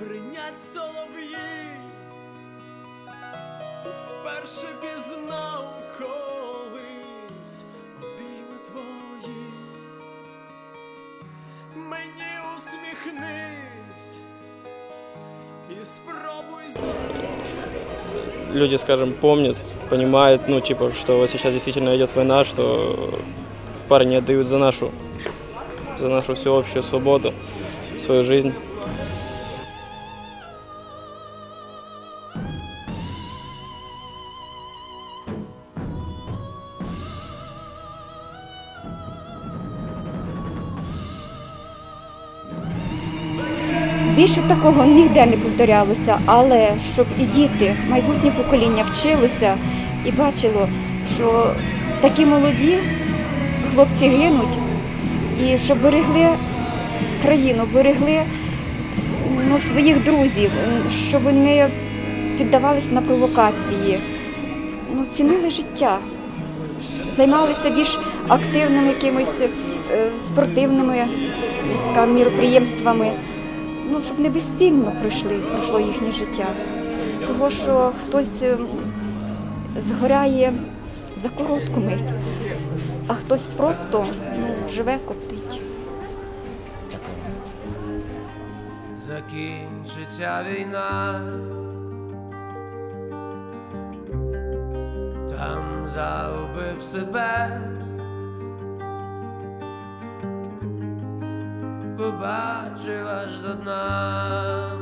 бринять солов'ї, тут вперше пізнав колись обійми твої. Мені усміхнись і спробуй забути. люди, скажем, помнят, понимают, ну, типа, что вот сейчас действительно идет война, что парни отдают за нашу, за нашу всеобщую свободу, свою жизнь. Більше такого ніде не повторялося, але щоб і діти, майбутнє покоління вчилося і бачило, що такі молоді хлопці гинуть, і щоб берегли країну, берегли ну, своїх друзів, щоб не піддавались на провокації, ну, цінили життя, займалися більш активними якимись е, спортивними скажімо, міроприємствами ну, щоб не безцільно пройшли, пройшло їхнє життя. Того, що хтось ем, згоряє за коротку мить, а хтось просто ну, живе коптить. закінчиться війна, там загубив себе, побачив аж до дна.